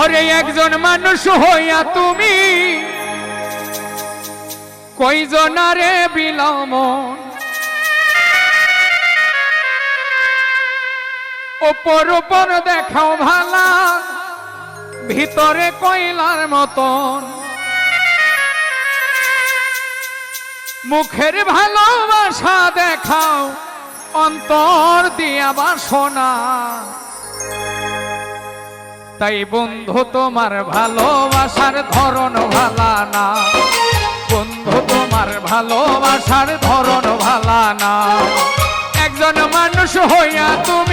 ওরে একজন মানুষ হইয়া তুমি। কইজনারে বিলম? ওপর ওপর দেখাও ভালা, ভিতরে কইলার মতন। মুখের ভালোবাসা দেখাও, অন্তর দিয়া বাসনা। তাই বন্ধু, তোমার ভালোবাসার ধরন ভালা না। বন্ধু, তোমার ভালোবাসার ধরন ভালা না। একজন মানুষ হইয়া তুমি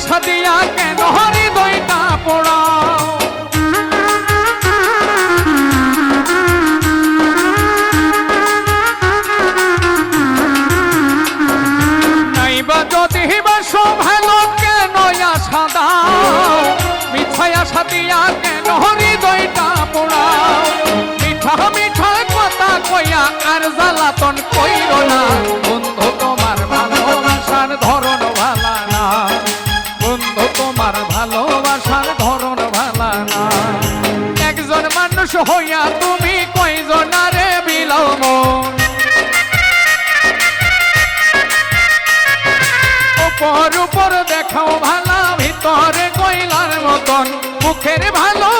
আশা দিয়া কেন হৃদয়টা পোড়াও? নাইবা যদি বাস ভালো কেন আশা দাও মিছাই আশা দিয়া কেন হৃদয়টা পোড়াও? মিঠা মিঠা কথা কইয়া আর জ্বালাতন কইর না। মানুষ হইয়া তুমি কয়জনারে বিলম উপর উপর দেখাও ভালা ভিতরে কইলার মতন মুখের ভালোবাসা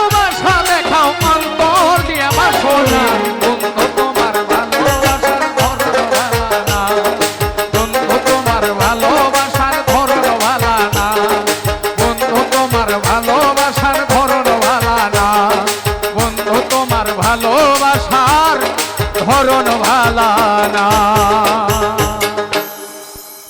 তোমার ভালানা।